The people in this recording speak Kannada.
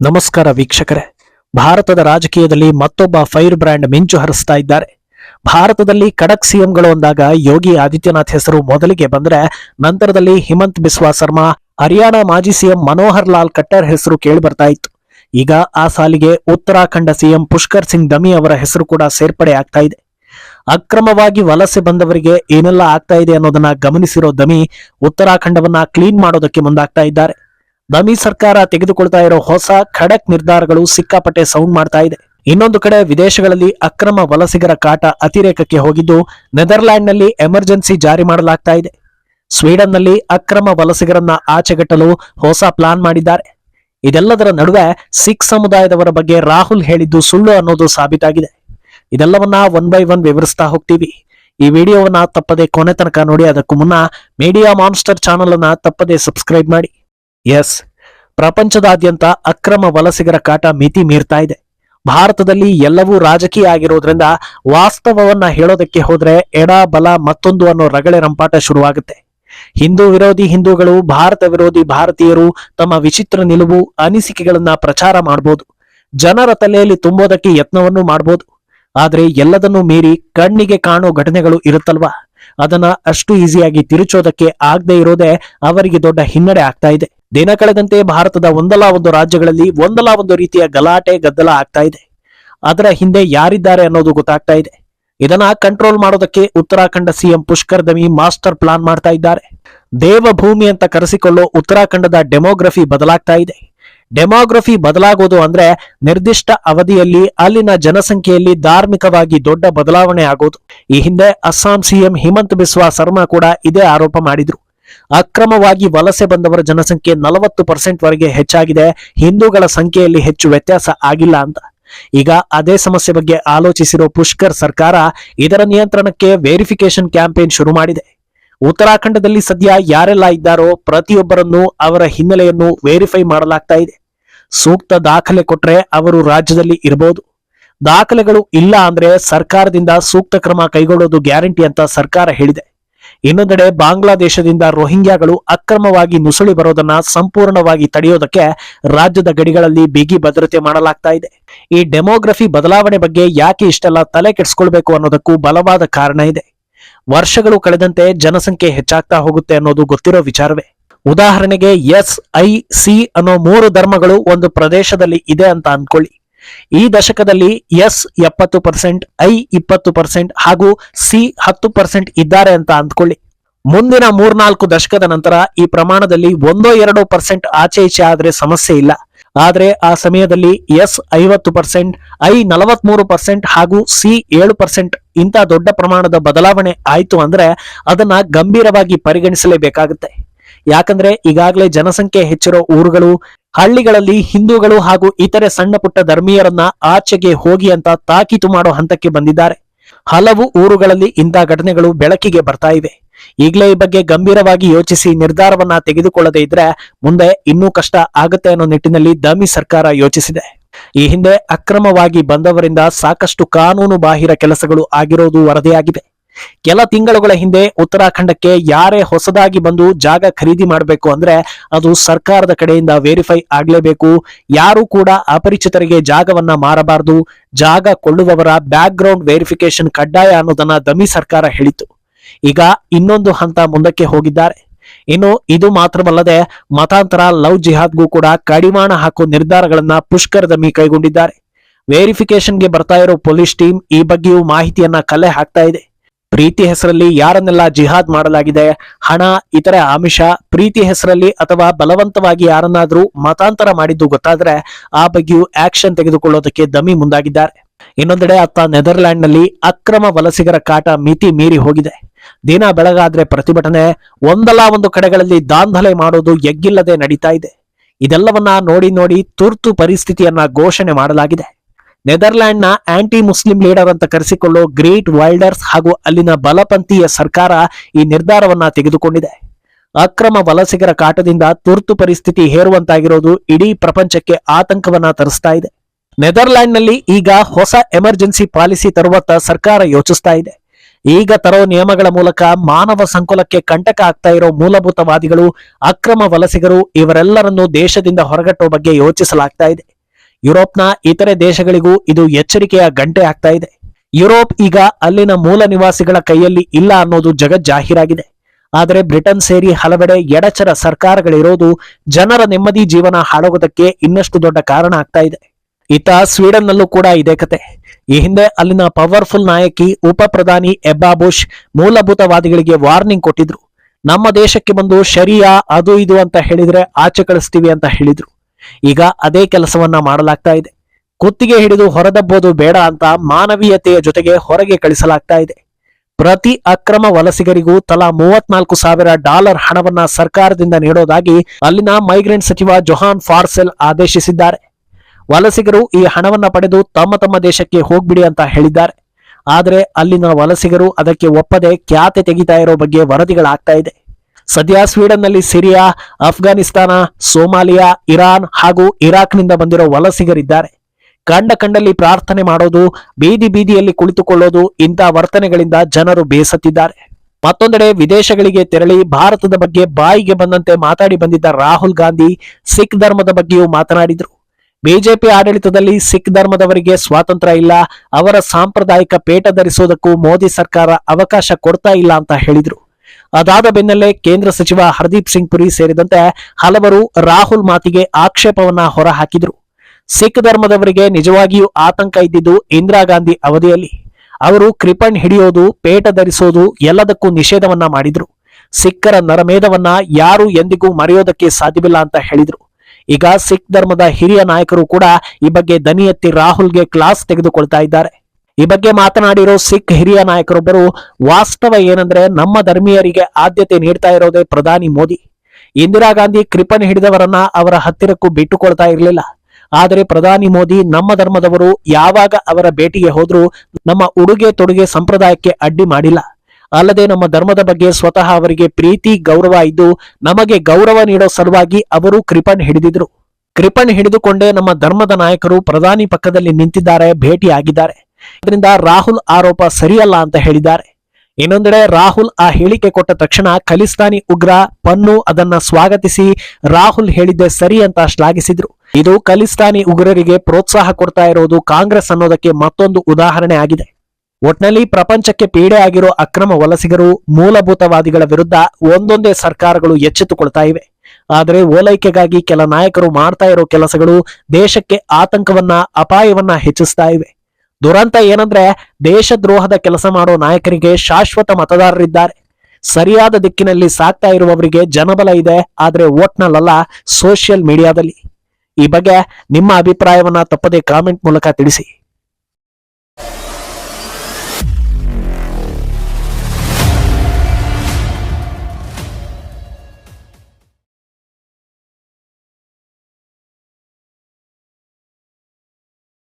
ನಮಸ್ಕಾರ ವೀಕ್ಷಕರೇ. ಭಾರತದ ರಾಜಕೀಯದಲ್ಲಿ ಮತ್ತೊಬ್ಬ ಫೈರ್ ಬ್ರ್ಯಾಂಡ್ ಮಿಂಚು ಹರಿಸ್ತಾ ಇದ್ದಾರೆ. ಭಾರತದಲ್ಲಿ ಖಡಕ್ ಸಿಎಂಗಳು ಅಂದಾಗ ಯೋಗಿ ಆದಿತ್ಯನಾಥ್ ಹೆಸರು ಮೊದಲಿಗೆ ಬಂದ್ರೆ ನಂತರದಲ್ಲಿ ಹಿಮಂತ್ ಬಿಸ್ವಾ ಶರ್ಮಾ, ಹರಿಯಾಣ ಮಾಜಿ ಸಿಎಂ ಮನೋಹರ್ ಲಾಲ್ ಕಟ್ಟರ್ ಹೆಸರು ಕೇಳಿ ಬರ್ತಾ ಇತ್ತು. ಈಗ ಆ ಸಾಲಿಗೆ ಉತ್ತರಾಖಂಡ ಸಿಎಂ ಪುಷ್ಕರ್ ಸಿಂಗ್ ದಮಿ ಅವರ ಹೆಸರು ಕೂಡ ಸೇರ್ಪಡೆ ಆಗ್ತಾ ಇದೆ. ಅಕ್ರಮವಾಗಿ ವಲಸೆ ಬಂದವರಿಗೆ ಏನೆಲ್ಲ ಆಗ್ತಾ ಇದೆ ಅನ್ನೋದನ್ನ ಗಮನಿಸಿರೋ ದಮಿ ಉತ್ತರಾಖಂಡವನ್ನ ಕ್ಲೀನ್ ಮಾಡೋದಕ್ಕೆ ಮುಂದಾಗ್ತಾ ಇದ್ದಾರೆ. ದಮಿ ಸರ್ಕಾರ ತೆಗೆದುಕೊಳ್ತಾ ಇರೋ ಹೊಸ ಖಡಕ್ ನಿರ್ಧಾರಗಳು ಸಿಕ್ಕಾಪಟ್ಟೆ ಸೌಂಡ್ ಮಾಡ್ತಾ ಇದೆ. ಇನ್ನೊಂದು ಕಡೆ ವಿದೇಶಗಳಲ್ಲಿ ಅಕ್ರಮ ವಲಸಿಗರ ಕಾಟ ಅತಿರೇಕಕ್ಕೆ ಹೋಗಿದ್ದು, ನೆದರ್ಲ್ಯಾಂಡ್ನಲ್ಲಿ ಎಮರ್ಜೆನ್ಸಿ ಜಾರಿ ಮಾಡಲಾಗ್ತಾ ಇದೆ. ಸ್ವೀಡನ್ನಲ್ಲಿ ಅಕ್ರಮ ವಲಸಿಗರನ್ನ ಆಚೆಗಟ್ಟಲು ಹೊಸ ಪ್ಲಾನ್ ಮಾಡಿದ್ದಾರೆ. ಇದೆಲ್ಲದರ ನಡುವೆ ಸಿಖ್ ಸಮುದಾಯದವರ ಬಗ್ಗೆ ರಾಹುಲ್ ಹೇಳಿದ್ದು ಸುಳ್ಳು ಅನ್ನೋದು ಸಾಬೀತಾಗಿದೆ. ಇದೆಲ್ಲವನ್ನ ಒನ್ ಬೈ ಒನ್ ವಿವರಿಸ್ತಾ ಹೋಗ್ತೀವಿ. ಈ ವಿಡಿಯೋವನ್ನ ತಪ್ಪದೆ ಕೊನೆ ತನಕ ನೋಡಿ, ಅದಕ್ಕೂ ಮುನ್ನ ಮೀಡಿಯಾ ಮಾನ್ಸ್ಟರ್ ಚಾನಲ್ ಅನ್ನ ತಪ್ಪದೆ ಸಬ್ಸ್ಕ್ರೈಬ್ ಮಾಡಿ. ಎಸ್. ಪ್ರಪಂಚದಾದ್ಯಂತ ಅಕ್ರಮ ವಲಸಿಗರ ಕಾಟ ಮಿತಿ ಮೀರ್ತಾ ಇದೆ. ಭಾರತದಲ್ಲಿ ಎಲ್ಲವೂ ರಾಜಕೀಯ ಆಗಿರೋದ್ರಿಂದ ವಾಸ್ತವವನ್ನ ಹೇಳೋದಕ್ಕೆ ಹೋದ್ರೆ ಎಡ, ಬಲ ಮತ್ತೊಂದು ಅನ್ನೋ ರಗಳೆ ರಂಪಾಟ ಶುರುವಾಗುತ್ತೆ. ಹಿಂದೂ ವಿರೋಧಿ ಹಿಂದೂಗಳು, ಭಾರತ ವಿರೋಧಿ ಭಾರತೀಯರು ತಮ್ಮ ವಿಚಿತ್ರ ನಿಲುವು, ಅನಿಸಿಕೆಗಳನ್ನ ಪ್ರಚಾರ ಮಾಡಬಹುದು ಜನರ ತಲೆಯಲ್ಲಿ ತುಂಬೋದಕ್ಕೆ ಯತ್ನವನ್ನು ಮಾಡಬಹುದು ಆದ್ರೆ ಎಲ್ಲದನ್ನೂ ಮೀರಿ ಕಣ್ಣಿಗೆ ಕಾಣೋ ಘಟನೆಗಳು ಇರುತ್ತಲ್ವಾ? ಅದನ್ನ ಅಷ್ಟು ಈಸಿಯಾಗಿ ತಿರುಚೋದಕ್ಕೆ ಆಗದೆ ಇರೋದೇ ಅವರಿಗೆ ದೊಡ್ಡ ಹಿನ್ನಡೆ ಆಗ್ತಾ ಇದೆ. ದಿನ ಕಳೆದಂತೆ ಭಾರತದ ಒಂದಲ್ಲ ಒಂದು ರಾಜ್ಯಗಳಲ್ಲಿ ಒಂದಲ್ಲ ಒಂದು ರೀತಿಯ ಗಲಾಟೆ, ಗದ್ದಲ ಆಗ್ತಾ ಇದೆ. ಅದರ ಹಿಂದೆ ಯಾರಿದ್ದಾರೆ ಅನ್ನೋದು ಗೊತ್ತಾಗ್ತಾ ಇದೆ. ಇದನ್ನ ಕಂಟ್ರೋಲ್ ಮಾಡೋದಕ್ಕೆ Uttarakhand CM Pushkar Dhami master plan ಮಾಡ್ತಾ ಇದ್ದಾರೆ. ದೇವಭೂಮಿ ಅಂತ ಕರೆಸಿಕೊಳ್ಳೋ ಉತ್ತರಾಖಂಡದ ಡೆಮೋಗ್ರಫಿ ಬದಲಾಗ್ತಾ ಇದೆ. ಡೆಮೋಗ್ರಫಿ ಬದಲಾಗೋದು ಅಂದ್ರೆ ನಿರ್ದಿಷ್ಟ ಅವಧಿಯಲ್ಲಿ ಅಲ್ಲಿನ ಜನಸಂಖ್ಯೆಯಲ್ಲಿ ಧಾರ್ಮಿಕವಾಗಿ ದೊಡ್ಡ ಬದಲಾವಣೆ ಆಗೋದು. ಈ ಹಿಂದೆ ಅಸ್ಸಾಂ ಸಿಎಂ ಹಿಮಂತ್ ಬಿಸ್ವಾ ಶರ್ಮಾ ಕೂಡ ಇದೇ ಆರೋಪ ಮಾಡಿದ್ರು. ಅಕ್ರಮವಾಗಿ ವಲಸೆ ಬಂದವರ ಜನಸಂಖ್ಯೆ ನಲವತ್ತು ಪರ್ಸೆಂಟ್ ವರೆಗೆ ಹೆಚ್ಚಾಗಿದೆ. ಹಿಂದೂಗಳ ಸಂಖ್ಯೆಯಲ್ಲಿ ಹೆಚ್ಚು ವ್ಯತ್ಯಾಸ ಆಗಿಲ್ಲ ಅಂತ. ಈಗ ಅದೇ ಸಮಸ್ಯೆ ಬಗ್ಗೆ ಆಲೋಚಿಸಿರೋ ಪುಷ್ಕರ್ ಸರ್ಕಾರ ಇದರ ನಿಯಂತ್ರಣಕ್ಕೆ ವೆರಿಫಿಕೇಶನ್ ಕ್ಯಾಂಪೇನ್ ಶುರು ಮಾಡಿದೆ. ಉತ್ತರಾಖಂಡದಲ್ಲಿ ಸದ್ಯ ಯಾರೆಲ್ಲ ಇದ್ದಾರೋ ಪ್ರತಿಯೊಬ್ಬರನ್ನು ಅವರ ಹಿನ್ನೆಲೆಯನ್ನು ವೆರಿಫೈ ಮಾಡಲಾಗ್ತಾ ಇದೆ. ಸೂಕ್ತ ದಾಖಲೆ ಕೊಟ್ರೆ ಅವರು ರಾಜ್ಯದಲ್ಲಿ ಇರಬಹುದು ದಾಖಲೆಗಳು ಇಲ್ಲ ಅಂದ್ರೆ ಸರ್ಕಾರದಿಂದ ಸೂಕ್ತ ಕ್ರಮ ಕೈಗೊಳ್ಳೋದು ಗ್ಯಾರಂಟಿ ಅಂತ ಸರ್ಕಾರ ಹೇಳಿದೆ. ಇನ್ನೊಂದೆಡೆ ಬಾಂಗ್ಲಾದೇಶದಿಂದ ರೋಹಿಂಗ್ಯಾಗಳು ಅಕ್ರಮವಾಗಿ ನುಸುಳಿ ಬರೋದನ್ನ ಸಂಪೂರ್ಣವಾಗಿ ತಡೆಯೋದಕ್ಕೆ ರಾಜ್ಯದ ಗಡಿಗಳಲ್ಲಿ ಬಿಗಿ ಭದ್ರತೆ ಮಾಡಲಾಗ್ತಾ ಇದೆ. ಈ ಡೆಮೋಗ್ರಫಿ ಬದಲಾವಣೆ ಬಗ್ಗೆ ಯಾಕೆ ಇಷ್ಟೆಲ್ಲ ತಲೆ ಕೆಡಿಸ್ಕೊಳ್ಬೇಕು ಅನ್ನೋದಕ್ಕೂ ಬಲವಾದ ಕಾರಣ ಇದೆ. ವರ್ಷಗಳು ಕಳೆದಂತೆ ಜನಸಂಖ್ಯೆ ಹೆಚ್ಚಾಗ್ತಾ ಹೋಗುತ್ತೆ ಅನ್ನೋದು ಗೊತ್ತಿರೋ ವಿಚಾರವೇ. ಉದಾಹರಣೆಗೆ ಎಸ್ ಐ ಸಿ ಅನ್ನೋ ಮೂರು ಧರ್ಮಗಳು ಒಂದು ಪ್ರದೇಶದಲ್ಲಿ ಇದೆ ಅಂತ ಅನ್ಕೊಳ್ಳಿ ಈ ದಶಕದಲ್ಲಿ ಎಸ್ ಎಪ್ಪತ್ತು ಪರ್ಸೆಂಟ್, ಐ ಇಪ್ಪತ್ತು ಪರ್ಸೆಂಟ್ ಹಾಗೂ ಸಿ ಹತ್ತು ಪರ್ಸೆಂಟ್ ಇದ್ದಾರೆ ಅಂತ ಅಂದ್ಕೊಳ್ಳಿ. ಮುಂದಿನ ಮೂರ್ನಾಲ್ಕು ದಶಕದ ನಂತರ ಈ ಪ್ರಮಾಣದಲ್ಲಿ ಒಂದೋ ಎರಡೋ ಪರ್ಸೆಂಟ್ ಆಚೆ ಈಚೆ ಆದ್ರೆ ಸಮಸ್ಯೆ ಇಲ್ಲ. ಆದ್ರೆ ಆ ಸಮಯದಲ್ಲಿ ಎಸ್ ಐವತ್ತು ಪರ್ಸೆಂಟ್, ಐ ನಲವತ್ಮೂರು ಪರ್ಸೆಂಟ್ ಹಾಗೂ ಸಿ ಏಳು ಪರ್ಸೆಂಟ್ ಇಂಥ ದೊಡ್ಡ ಪ್ರಮಾಣದ ಬದಲಾವಣೆ ಆಯ್ತು ಅಂದ್ರೆ ಅದನ್ನ ಗಂಭೀರವಾಗಿ ಪರಿಗಣಿಸಲೇಬೇಕಾಗುತ್ತೆ. ಯಾಕಂದ್ರೆ ಈಗಾಗಲೇ ಜನಸಂಖ್ಯೆ ಹೆಚ್ಚಿರೋ ಊರುಗಳು ಹಳ್ಳಿಗಳಲ್ಲಿ ಹಿಂದೂಗಳು ಹಾಗೂ ಇತರೆ ಸಣ್ಣ ಪುಟ್ಟ ಧರ್ಮೀಯರನ್ನ ಆಚೆಗೆ ಹೋಗಿ ಅಂತ ತಾಕೀತು ಮಾಡೋ ಹಂತಕ್ಕೆ ಬಂದಿದ್ದಾರೆ. ಹಲವು ಊರುಗಳಲ್ಲಿ ಇಂಥ ಘಟನೆಗಳು ಬೆಳಕಿಗೆ ಬರ್ತಾ ಇವೆ. ಈಗಲೇ ಈ ಬಗ್ಗೆ ಗಂಭೀರವಾಗಿ ಯೋಚಿಸಿ ನಿರ್ಧಾರವನ್ನ ತೆಗೆದುಕೊಳ್ಳದೇ ಇದ್ರೆ ಮುಂದೆ ಇನ್ನೂ ಕಷ್ಟ ಆಗುತ್ತೆ ಅನ್ನೋ ನಿಟ್ಟಿನಲ್ಲಿ ದಮಿ ಸರ್ಕಾರ ಯೋಚಿಸಿದೆ. ಈ ಹಿಂದೆ ಅಕ್ರಮವಾಗಿ ಬಂದವರಿಂದ ಸಾಕಷ್ಟು ಕಾನೂನು ಬಾಹಿರ ಕೆಲಸಗಳು ಆಗಿರೋದು ವರದಿಯಾಗಿದೆ. ಕೆಲ ತಿಂಗಳುಗಳ ಹಿಂದೆ ಉತ್ತರಾಖಂಡಕ್ಕೆ ಯಾರೇ ಹೊಸದಾಗಿ ಬಂದು ಜಾಗ ಖರೀದಿ ಮಾಡಬೇಕು ಅಂದ್ರೆ ಅದು ಸರ್ಕಾರದ ಕಡೆಯಿಂದ ವೆರಿಫೈ ಆಗ್ಲೇಬೇಕು. ಯಾರು ಕೂಡ ಅಪರಿಚಿತರಿಗೆ ಜಾಗವನ್ನ ಮಾರಬಾರದು. ಜಾಗ ಕೊಳ್ಳುವವರ ಬ್ಯಾಕ್ ಗ್ರೌಂಡ್ ವೆರಿಫಿಕೇಶನ್ ಕಡ್ಡಾಯ ಅನ್ನೋದನ್ನ ದಮಿ ಸರ್ಕಾರ ಹೇಳಿತು ಈಗ ಇನ್ನೊಂದು ಹಂತ ಮುಂದಕ್ಕೆ ಹೋಗಿದ್ದಾರೆ. ಇನ್ನು ಇದು ಮಾತ್ರವಲ್ಲದೆ ಮತಾಂತರ, ಲವ್ ಜಿಹಾದ್ಗೂ ಕೂಡ ಕಡಿವಾಣ ಹಾಕೋ ನಿರ್ಧಾರಗಳನ್ನ ಪುಷ್ಕರ ದಮಿ ಕೈಗೊಂಡಿದ್ದಾರೆ. ವೆರಿಫಿಕೇಶನ್ಗೆ ಬರ್ತಾ ಇರೋ ಪೊಲೀಸ್ ಟೀಮ್ ಈ ಬಗ್ಗೆಯೂ ಮಾಹಿತಿಯನ್ನ ಕಲೆ ಹಾಕ್ತಾ ಇದೆ. ಪ್ರೀತಿ ಹೆಸರಲ್ಲಿ ಯಾರನ್ನೆಲ್ಲ ಜಿಹಾದ್ ಮಾಡಲಾಗಿದೆ? ಹಣ, ಇತರೆ ಆಮಿಷ, ಪ್ರೀತಿ ಹೆಸರಲ್ಲಿ ಅಥವಾ ಬಲವಂತವಾಗಿ ಯಾರನ್ನಾದ್ರೂ ಮತಾಂತರ ಮಾಡಿದ್ದು ಗೊತ್ತಾದ್ರೆ ಆ ಬಗ್ಗೆಯೂ ಆಕ್ಷನ್ ತೆಗೆದುಕೊಳ್ಳೋದಕ್ಕೆ ದಮಿ ಮುಂದಾಗಿದ್ದಾರೆ. ಇನ್ನೊಂದೆಡೆ ಅತ್ತ ನೆದರ್ಲ್ಯಾಂಡ್ನಲ್ಲಿ ಅಕ್ರಮ ವಲಸಿಗರ ಕಾಟ ಮಿತಿ ಮೀರಿ ಹೋಗಿದೆ. ದಿನ ಬೆಳಗಾದ್ರೆ ಪ್ರತಿಭಟನೆ, ಒಂದಲ್ಲ ಒಂದು ಕಡೆಗಳಲ್ಲಿ ದಾಂಧಲೆ ಮಾಡೋದು ಎಗ್ಗಿಲ್ಲದೆ ನಡೀತಾ ಇದೆ. ಇದೆಲ್ಲವನ್ನ ನೋಡಿ ನೋಡಿ ತುರ್ತು ಪರಿಸ್ಥಿತಿಯನ್ನ ಘೋಷಣೆ ಮಾಡಲಾಗಿದೆ. ನೆದರ್ಲ್ಯಾಂಡ್ನ ಆಂಟಿ ಮುಸ್ಲಿಂ ಲೀಡರ್ ಅಂತ ಕರೆಸಿಕೊಳ್ಳೋ ಗ್ರೇಟ್ ವೈಲ್ಡರ್ಸ್ ಹಾಗೂ ಅಲ್ಲಿನ ಬಲಪಂಥೀಯ ಸರ್ಕಾರ ಈ ನಿರ್ಧಾರವನ್ನ ತೆಗೆದುಕೊಂಡಿದೆ. ಅಕ್ರಮ ವಲಸಿಗರ ಕಾಟದಿಂದ ತುರ್ತು ಪರಿಸ್ಥಿತಿ ಹೇರುವಂತಾಗಿರೋದು ಇಡೀ ಪ್ರಪಂಚಕ್ಕೆ ಆತಂಕವನ್ನ ತರಿಸ್ತಾ ಇದೆ. ನೆದರ್ಲ್ಯಾಂಡ್ನಲ್ಲಿ ಈಗ ಹೊಸ ಎಮರ್ಜೆನ್ಸಿ ಪಾಲಿಸಿ ತರುವತ್ತ ಸರ್ಕಾರ ಯೋಚಿಸ್ತಾ ಇದೆ. ಈಗ ತರೋ ನಿಯಮಗಳ ಮೂಲಕ ಮಾನವ ಸಂಕುಲಕ್ಕೆ ಕಂಟಕ ಆಗ್ತಾ ಇರೋ ಮೂಲಭೂತವಾದಿಗಳು, ಅಕ್ರಮ ವಲಸಿಗರು ಇವರೆಲ್ಲರನ್ನೂ ದೇಶದಿಂದ ಹೊರಗಟ್ಟುವ ಬಗ್ಗೆ ಯೋಚಿಸಲಾಗ್ತಾ ಇದೆ. ಯುರೋಪ್ನ ಇತರೆ ದೇಶಗಳಿಗೂ ಇದು ಎಚ್ಚರಿಕೆಯ ಗಂಟೆ ಆಗ್ತಾ ಇದೆ. ಯುರೋಪ್ ಈಗ ಅಲ್ಲಿನ ಮೂಲ ನಿವಾಸಿಗಳ ಕೈಯಲ್ಲಿ ಇಲ್ಲ ಅನ್ನೋದು ಜಗಜ್ಜಾಹೀರಾಗಿದೆ. ಆದರೆ ಬ್ರಿಟನ್ ಸೇರಿ ಹಲವೆಡೆ ಎಡಚರ ಸರ್ಕಾರಗಳಿರೋದು ಜನರ ನೆಮ್ಮದಿ ಜೀವನ ಹಾಳೋಗೋದಕ್ಕೆ ಇನ್ನಷ್ಟು ದೊಡ್ಡ ಕಾರಣ ಆಗ್ತಾ ಇದೆ. ಇತ್ತ ಸ್ವೀಡನ್ನಲ್ಲೂ ಕೂಡ ಇದೇ ಕತೆ. ಈ ಹಿಂದೆ ಅಲ್ಲಿನ ಪವರ್ಫುಲ್ ನಾಯಕಿ, ಉಪ ಪ್ರಧಾನಿ ಎಬ್ಬಾ ಬುಷ್ ಮೂಲಭೂತವಾದಿಗಳಿಗೆ ವಾರ್ನಿಂಗ್ ಕೊಟ್ಟಿದ್ರು. ನಮ್ಮ ದೇಶಕ್ಕೆ ಬಂದು ಶರಿಯಾ ಅದು ಇದು ಅಂತ ಹೇಳಿದ್ರೆ ಆಚೆ ಕಳಿಸ್ತೀವಿ ಅಂತ ಹೇಳಿದ್ರು. ಈಗ ಅದೇ ಕೆಲಸವನ್ನ ಮಾಡಲಾಗ್ತಾ ಇದೆ. ಕುತ್ತಿಗೆ ಹಿಡಿದು ಹೊರದಬ್ಬೋದು ಬೇಡ ಅಂತ ಮಾನವೀಯತೆಯ ಜೊತೆಗೆ ಹೊರಗೆ ಕಳಿಸಲಾಗ್ತಾ ಇದೆ. ಪ್ರತಿ ಅಕ್ರಮ ವಲಸಿಗರಿಗೂ ತಲಾ ಮೂವತ್ನಾಲ್ಕು ಸಾವಿರ ಡಾಲರ್ ಹಣವನ್ನ ಸರ್ಕಾರದಿಂದ ನೀಡೋದಾಗಿ ಅಲ್ಲಿನ ಮೈಗ್ರೆಂಟ್ ಸಚಿವ ಜೊಹಾನ್ ಫಾರ್ಸೆಲ್ ಆದೇಶಿಸಿದ್ದಾರೆ. ವಲಸಿಗರು ಈ ಹಣವನ್ನ ಪಡೆದು ತಮ್ಮ ತಮ್ಮ ದೇಶಕ್ಕೆ ಹೋಗ್ಬಿಡಿ ಅಂತ ಹೇಳಿದ್ದಾರೆ. ಆದರೆ ಅಲ್ಲಿನ ವಲಸಿಗರು ಅದಕ್ಕೆ ಒಪ್ಪದೆ ಖ್ಯಾತೆ ತೆಗಿತಾ ಇರೋ ಬಗ್ಗೆ ವರದಿಗಳಾಗ್ತಾ ಇದೆ. ಸದ್ಯ ಸ್ವೀಡನ್ನಲ್ಲಿ ಸಿರಿಯಾ ಅಫ್ಘಾನಿಸ್ತಾನ ಸೋಮಾಲಿಯಾ, ಇರಾನ್ ಹಾಗೂ ಇರಾಕ್ನಿಂದ ಬಂದಿರೋ ವಲಸಿಗರಿದ್ದಾರೆ. ಕಂಡ ಕಂಡಲ್ಲಿ ಪ್ರಾರ್ಥನೆ ಮಾಡೋದು, ಬೀದಿ ಬೀದಿಯಲ್ಲಿ ಕುಳಿತುಕೊಳ್ಳೋದು ಇಂಥ ವರ್ತನೆಗಳಿಂದ ಜನರು ಬೇಸತ್ತಿದ್ದಾರೆ. ಮತ್ತೊಂದೆಡೆ ವಿದೇಶಗಳಿಗೆ ತೆರಳಿ ಭಾರತದ ಬಗ್ಗೆ ಬಾಯಿಗೆ ಬಂದಂತೆ ಮಾತಾಡಿ ಬಂದಿದ್ದ ರಾಹುಲ್ ಗಾಂಧಿ ಸಿಖ್ ಧರ್ಮದ ಬಗ್ಗೆಯೂ ಮಾತನಾಡಿದರು. ಬಿಜೆಪಿ ಆಡಳಿತದಲ್ಲಿ ಸಿಖ್ ಧರ್ಮದವರಿಗೆ ಸ್ವಾತಂತ್ರ್ಯ ಇಲ್ಲ, ಅವರ ಸಾಂಪ್ರದಾಯಿಕ ಪೇಟ ಧರಿಸುವುದಕ್ಕೂ ಮೋದಿ ಸರ್ಕಾರ ಅವಕಾಶ ಕೊಡ್ತಾ ಇಲ್ಲ ಅಂತ ಹೇಳಿದ್ರು. ಅದಾದ ಬೆನ್ನಲ್ಲೇ ಕೇಂದ್ರ ಸಚಿವ ಹರ್ದೀಪ್ ಸಿಂಗ್ ಪುರಿ ಸೇರಿದಂತೆ ಹಲವರು ರಾಹುಲ್ ಮಾತಿಗೆ ಆಕ್ಷೇಪವನ್ನ ಹೊರಹಾಕಿದ್ರು. ಸಿಖ್ ಧರ್ಮದವರಿಗೆ ನಿಜವಾಗಿಯೂ ಆತಂಕ ಇದ್ದಿದ್ದು ಇಂದಿರಾ ಗಾಂಧಿ ಅವಧಿಯಲ್ಲಿ. ಅವರು ಕ್ರಿಪಣ್ ಹಿಡಿಯೋದು, ಪೇಟ ಧರಿಸೋದು ಎಲ್ಲದಕ್ಕೂ ನಿಷೇಧವನ್ನ ಮಾಡಿದ್ರು. ಸಿಖ್ಖರ ನರಮೇಧವನ್ನ ಯಾರು ಎಂದಿಗೂ ಮರೆಯೋದಕ್ಕೆ ಸಾಧ್ಯವಿಲ್ಲ ಅಂತ ಹೇಳಿದ್ರು. ಈಗ ಸಿಖ್ ಧರ್ಮದ ಹಿರಿಯ ನಾಯಕರು ಕೂಡ ಈ ಬಗ್ಗೆ ದನಿ ಎತ್ತಿ ರಾಹುಲ್ಗೆ ಕ್ಲಾಸ್ ತೆಗೆದುಕೊಳ್ತಾ ಇದ್ದಾರೆ. ಈ ಬಗ್ಗೆ ಮಾತನಾಡಿರೋ ಸಿಖ್ ಹಿರಿಯ ನಾಯಕರೊಬ್ಬರು, ವಾಸ್ತವ ಏನಂದ್ರೆ ನಮ್ಮ ಧರ್ಮೀಯರಿಗೆ ಆದ್ಯತೆ ನೀಡ್ತಾ ಇರೋದೇ ಪ್ರಧಾನಿ ಮೋದಿ. ಇಂದಿರಾ ಗಾಂಧಿ ಕೃಪಣ್ ಹಿಡಿದವರನ್ನ ಅವರ ಹತ್ತಿರಕ್ಕೂ ಬಿಟ್ಟುಕೊಳ್ತಾ ಇರಲಿಲ್ಲ. ಆದರೆ ಪ್ರಧಾನಿ ಮೋದಿ ನಮ್ಮ ಧರ್ಮದವರು ಯಾವಾಗ ಅವರ ಭೇಟಿಗೆ ಹೋದ್ರೂ ನಮ್ಮ ಉಡುಗೆ ತೊಡುಗೆ ಸಂಪ್ರದಾಯಕ್ಕೆ ಅಡ್ಡಿ ಮಾಡಿಲ್ಲ. ಅಲ್ಲದೆ ನಮ್ಮ ಧರ್ಮದ ಬಗ್ಗೆ ಸ್ವತಃ ಅವರಿಗೆ ಪ್ರೀತಿ, ಗೌರವ ಇದ್ದು ನಮಗೆ ಗೌರವ ನೀಡೋ ಸಲುವಾಗಿ ಅವರು ಕೃಪಣ್ ಹಿಡಿದಿದ್ರು. ಕೃಪಣ್ ಹಿಡಿದುಕೊಂಡೇ ನಮ್ಮ ಧರ್ಮದ ನಾಯಕರು ಪ್ರಧಾನಿ ಪಕ್ಕದಲ್ಲಿ ನಿಂತಿದ್ದಾರೆ, ಭೇಟಿಯಾಗಿದ್ದಾರೆ. ಅದರಿಂದ ರಾಹುಲ್ ಆರೋಪ ಸರಿಯಲ್ಲ ಅಂತ ಹೇಳಿದ್ದಾರೆ. ಇನ್ನೊಂದೆಡೆ ರಾಹುಲ್ ಆ ಹೇಳಿಕೆ ಕೊಟ್ಟ ತಕ್ಷಣ ಖಲಿಸ್ತಾನಿ ಉಗ್ರ ಪನ್ನು ಅದನ್ನ ಸ್ವಾಗತಿಸಿ ರಾಹುಲ್ ಹೇಳಿದ್ದೆ ಸರಿ ಅಂತ ಶ್ಲಾಘಿಸಿದ್ರು. ಇದು ಖಲಿಸ್ತಾನಿ ಉಗ್ರರಿಗೆ ಪ್ರೋತ್ಸಾಹ ಕೊಡ್ತಾ ಇರೋದು ಕಾಂಗ್ರೆಸ್ ಅನ್ನೋದಕ್ಕೆ ಮತ್ತೊಂದು ಉದಾಹರಣೆ ಆಗಿದೆ. ಒಟ್ನಲ್ಲಿ ಪ್ರಪಂಚಕ್ಕೆ ಪೀಡೆ ಆಗಿರೋ ಅಕ್ರಮ ವಲಸಿಗರು ಮೂಲಭೂತವಾದಿಗಳ ವಿರುದ್ಧ ಒಂದೊಂದೇ ಸರ್ಕಾರಗಳು ಎಚ್ಚೆತ್ತುಕೊಳ್ತಾ ಇವೆ. ಆದರೆ ಓಲೈಕೆಗಾಗಿ ಕೆಲ ನಾಯಕರು ಮಾಡ್ತಾ ಇರೋ ಕೆಲಸಗಳು ದೇಶಕ್ಕೆ ಆತಂಕವನ್ನ, ಅಪಾಯವನ್ನ ಹೆಚ್ಚಿಸ್ತಾ ಇವೆ. ದುರಂತ ಏನಂದ್ರೆ ದೇಶದ್ರೋಹದ ಕೆಲಸ ಮಾಡೋ ನಾಯಕರಿಗೆ ಶಾಶ್ವತ ಮತದಾರರಿದ್ದಾರೆ. ಸರಿಯಾದ ದಿಕ್ಕಿನಲ್ಲಿ ಸಾಕ್ತಾ ಇರುವವರಿಗೆ ಜನಬಲ ಇದೆ, ಆದ್ರೆ ಓಟ್ನಲ್ಲ ಸೋಷಿಯಲ್ ಮೀಡಿಯಾದಲ್ಲಿ. ಈ ಬಗ್ಗೆ ನಿಮ್ಮ ಅಭಿಪ್ರಾಯವನ್ನ ತಪ್ಪದೆ ಕಾಮೆಂಟ್ ಮೂಲಕ ತಿಳಿಸಿ.